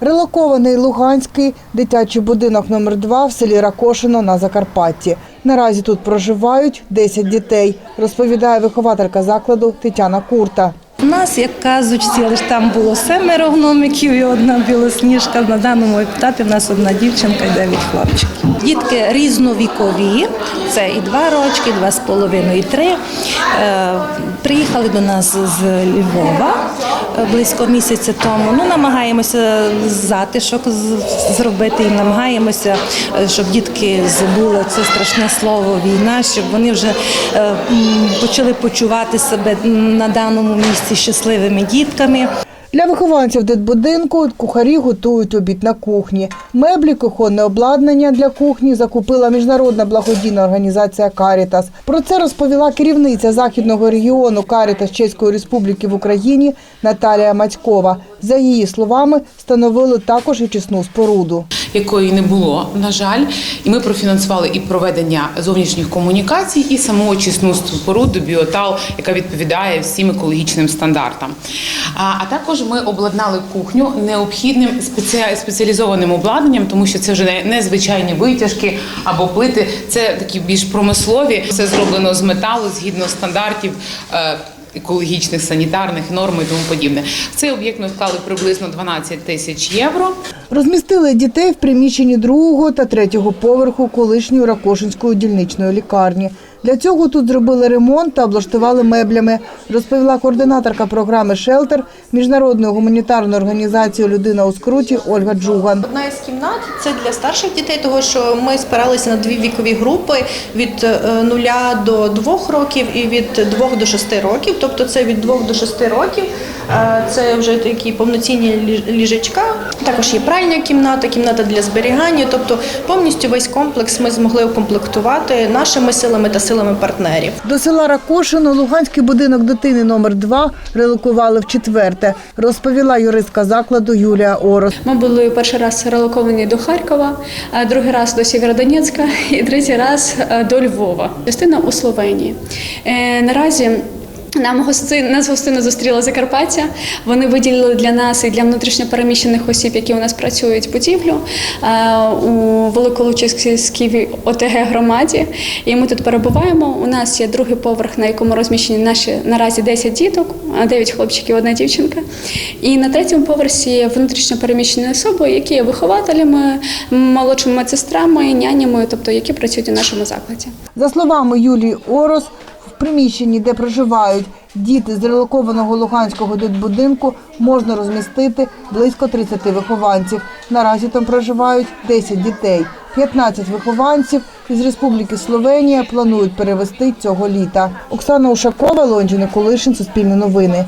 Релокований Луганський дитячий будинок номер 2 в селі Ракошино на Закарпатті. Наразі тут проживають 10 дітей, розповідає вихователька закладу Тетяна Курта. У нас, як кажуть, але ж там було семеро гномиків і одна білосніжка. На даному етапі в нас одна дівчинка і дев'ять хлопчиків. Дітки різновікові, це і два рочки, і два з половиною, і три. Приїхали до нас з Львова е, близько місяця тому. Ну, намагаємося затишок зробити і намагаємося, е, щоб дітки забули це страшне слово війна, щоб вони вже е, почали почувати себе на даному місці щасливими дітками. Для вихованців дитбудинку кухарі готують обід на кухні. Меблі, кухонне обладнання для кухні закупила міжнародна благодійна організація Карітас. Про це розповіла керівниця західного регіону Карітас Чеської Республіки в Україні Наталія Мацькова. За її словами, встановили також і чесну споруду. Якої не було, на жаль, і ми профінансували і проведення зовнішніх комунікацій, і саму очисну споруду біотал, яка відповідає всім екологічним стандартам. А, також ми обладнали кухню необхідним спеці- спеціалізованим обладнанням, тому що це вже не- не звичайні витяжки або плити, це такі більш промислові. Все зроблено з металу згідно стандартів. Екологічних санітарних норм і тому подібне. В цей об'єкт ми вклали приблизно 12 тисяч євро. Розмістили дітей в приміщенні другого та третього поверху колишньої Ракошинської дільничної лікарні. Для цього тут зробили ремонт та облаштували меблями, розповіла координаторка програми «Шелтер» міжнародної гуманітарної організації Людина у скруті Ольга Джуган. Одна із кімнат це для старших дітей, того що ми спиралися на дві вікові групи від е, нуля до двох років і від двох до шести років. Тобто це від двох до шести років. Е, Це вже такі повноцінні ліжечка. Також є пральня кімната, кімната для зберігання. Тобто повністю весь комплекс ми змогли укомплектувати нашими силами та силами партнерів. До села Ракошино Луганський будинок дитини номер 2 релокували в четверте, розповіла юристка закладу Юлія Орос. Ми були перший раз релоковані до Харкова, а другий раз до Сєвєродонецька і третій раз е, до Львова. Частина у Словенії. Е, Наразі. Нам гости нас гостину зустріла Закарпаття. Вони виділили для нас і для внутрішньопереміщених осіб, які у нас працюють будівлю е, у Великолучиській ОТГ громаді. І ми тут перебуваємо. У нас є другий поверх, на якому розміщені наші наразі 10 діток, 9 хлопчиків, одна дівчинка. І на третьому поверсі є внутрішньо переміщені особи, які є вихователями, молодшими медсестрами, нянями, тобто які працюють у нашому закладі. За словами Юлії Орос, приміщенні, де проживають діти з релокованого Луганського дитбудинку, можна розмістити близько 30 вихованців. Наразі там проживають 10 дітей. 15 вихованців із Республіки Словенія планують перевести цього літа. Оксана Ушакова, Леонтій Николишин, Суспільне новини.